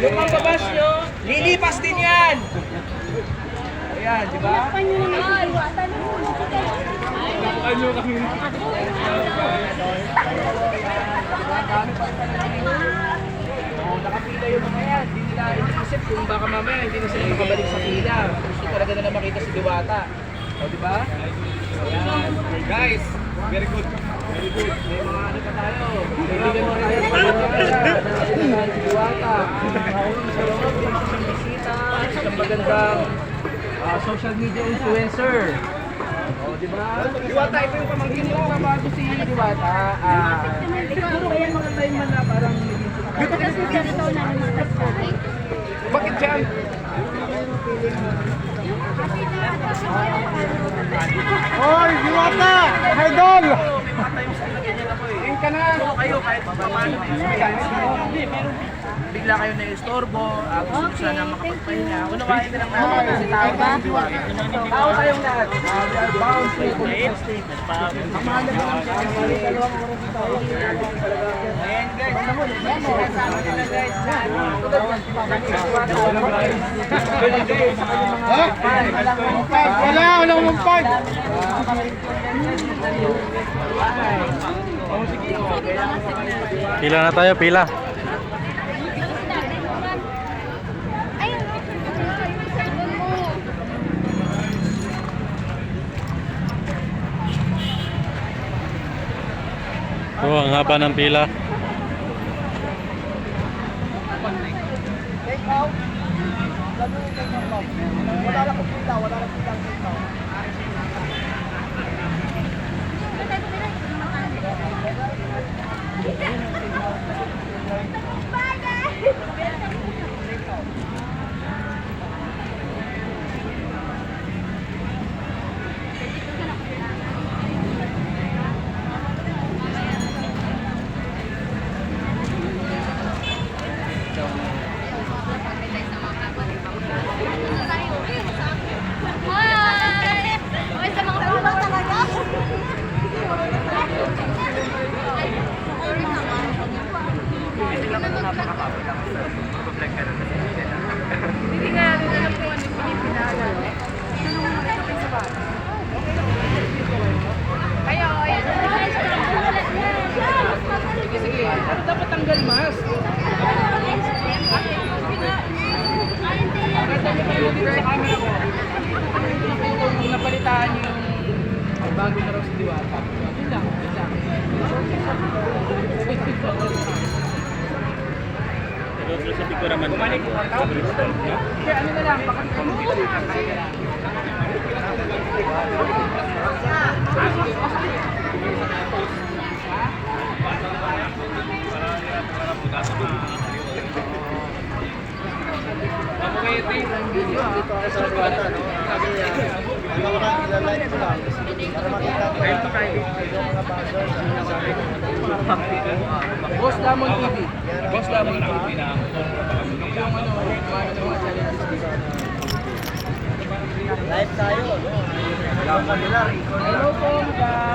Yung pambabas nyo, lilipas din yan. Ayan, di ba? Oo, nakapila yung mga yan. Hindi nila iniisip kung baka mamaya hindi na sila makabalik sa pila. Gusto talaga nila makita si Diwata. O, di ba? Ayan. Guys, very good. Very good. May mga ano pa tayo. Kaibigan mo tayo sa Diwata. Si Diwata. Sa loob, yung isang bisita. Isang magandang ah, social media influencer. O, di ba? Diwata, ito yung pamangkin mo. Bago si Diwata. Ah, siguro kaya mga time man na parang bakit dyan? Hoy, Diwata! Idol! Ka na. kayo kahit paano. Meron bigla kayo na istorbo, uh, gusto okay. sana makapagpahinga. Unawain na lang natin kasi tao ba? Tao tayong lahat. Uh, we are bound to coexist. Ang mahalaga lang siya, ang dalawang oras na tayo. Ayan guys, sinasama nila guys na ano, tulad yan, Ha? Wala, wala mag-five. Pila na tayo, pila. Oh, ang haba ng pila. Take. Wala kong pila, wala lang pila. Hindi nga natin alam kung ano yung pinipinala. Kayo, ayan. Sige, sige. Ano dapat tanggal mas? Maganda niyo kayo dito sa camera ko. Kung napalitaan niyo yung bago na raw si Diwata. Yun lang, yun lang. Bumalik. Kaya ano na lang, baka kung dito kaya ako sa no? Sabi niya, ano ka lang, ilalike ko lang. Boss Lamon TV. Boss Lamon TV. Yung ano, ano mga challenges dito. Live tayo. Hello po.